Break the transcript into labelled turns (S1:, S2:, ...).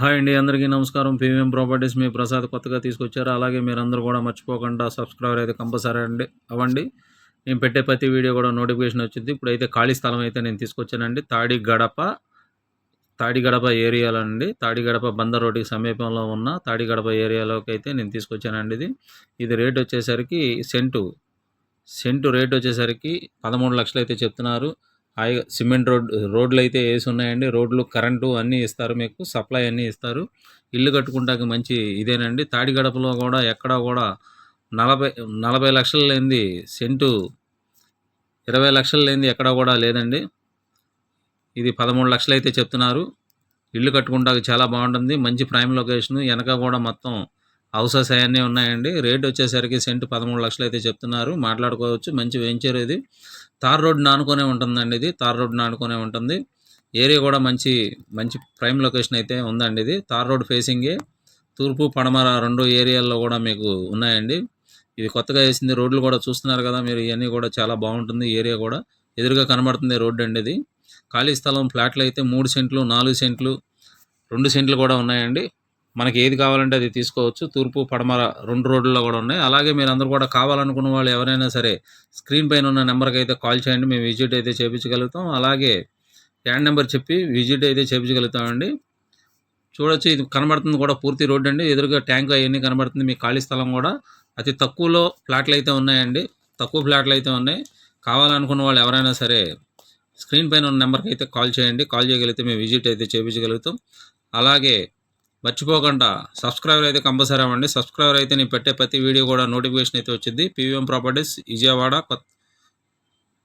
S1: Hi అండి అందరికీ నమస్కారం. పీవీఎం ప్రాపర్టీస్ మీ ప్రసాద్ కొత్తగా తీసుకొచ్చారు. అలాగే మీరందరూ కూడా మర్చిపోకుండా సబ్స్క్రైబర్ అయితే కంపల్సరీ అండి అవ్వండి. నేను పెట్టే ప్రతి వీడియో కూడా నోటిఫికేషన్ వచ్చింది. ఇప్పుడైతే ఖాళీ స్థలం అయితే నేను తీసుకొచ్చానండి. తాడి గడప తాడి గడప ఏరియాలో అండి. తాడి గడప బందర్ రోడ్డుకి సమీపంలో ఉన్న తాడి గడప ఏరియాలోకి అయితే నేను తీసుకొచ్చానండి ఇది. ఇది రేట్ వచ్చేసరికి సెంటు సెంటు రేట్ వచ్చేసరికి పదమూడు లక్షలు అయితే చెప్తున్నారు. హాయిగా సిమెంట్ రోడ్ రోడ్లు అయితే వేసి ఉన్నాయండి రోడ్లు కరెంటు అన్నీ ఇస్తారు మీకు సప్లై అన్నీ ఇస్తారు. ఇల్లు కట్టుకుంటాక మంచి ఇదేనండి. తాడి గడపలో కూడా ఎక్కడా కూడా నలభై నలభై లక్షలు లేనిది సెంటు. ఇరవై లక్షలు లేనిది ఎక్కడా కూడా లేదండి. ఇది పదమూడు లక్షలు అయితే చెప్తున్నారు. ఇల్లు కట్టుకుంటాక చాలా బాగుంటుంది. మంచి ప్రైమ్ లొకేషన్. వెనక కూడా మొత్తం హౌసెస్ అవన్నీ ఉన్నాయండి. రేట్ వచ్చేసరికి సెంటు పదమూడు లక్షలు అయితే చెప్తున్నారు. మాట్లాడుకోవచ్చు మంచి వెంచర్ ఇది. తార్ రోడ్ నానుకొనే ఉంటుందండి ఇది. తార్ రోడ్ నానుకొనే ఉంటుంది. ఏరియా కూడా మంచి మంచి ప్రైమ్ లొకేషన్ అయితే ఉందండి ఇది. తార్ రోడ్ ఫేసింగే. తూర్పు పడమర రెండు ఏరియాల్లో కూడా మీకు ఉన్నాయండి. ఇది కొత్తగా వేసింది రోడ్లు కూడా చూస్తున్నారు కదా మీరు. ఇవన్నీ కూడా చాలా బాగుంటుంది ఏరియా కూడా. ఎదురుగా కనబడుతుంది రోడ్డు అండి ఇది. ఖాళీ స్థలం ఫ్లాట్లు అయితే మూడు సెంట్లు నాలుగు సెంట్లు రెండు సెంట్లు కూడా ఉన్నాయండి. మనకి ఏది కావాలంటే అది తీసుకోవచ్చు. తూర్పు పడమర రెండు రోడ్లలో కూడా ఉన్నాయి. అలాగే మీరు అందరూ కూడా కావాలనుకున్న వాళ్ళు ఎవరైనా సరే స్క్రీన్ పైన ఉన్న నెంబర్కి అయితే కాల్ చేయండి. మేము విజిట్ అయితే చేయించగలుగుతాం అలాగే హ్యాండ్ నెంబర్ చెప్పి విజిట్ అయితే చేయించగలుగుతామండి చూడొచ్చు ఇది కనబడుతుంది కూడా పూర్తి రోడ్ అండి. ఎదురుగా ట్యాంక్ అవన్నీ కనబడుతుంది. మీ ఖాళీ స్థలం కూడా అతి తక్కువలో ఫ్లాట్లు అయితే ఉన్నాయండి. తక్కువ ఫ్లాట్లు అయితే ఉన్నాయి. కావాలనుకున్న వాళ్ళు ఎవరైనా సరే స్క్రీన్ పైన ఉన్న నెంబర్కి అయితే కాల్ చేయండి. కాల్ చేయగలిగితే మేము విజిట్ అయితే చేయించగలుగుతాం అలాగే మర్చిపోకుండా సబ్స్క్రైబర్ అయితే కంపల్సరీ అవ్వండి. సబ్స్క్రైబర్ అయితే నేను పెట్టే ప్రతి వీడియో కూడా నోటిఫికేషన్ అయితే వచ్చింది. పీవీఎం ప్రాపర్టీస్ విజయవాడ కొత్త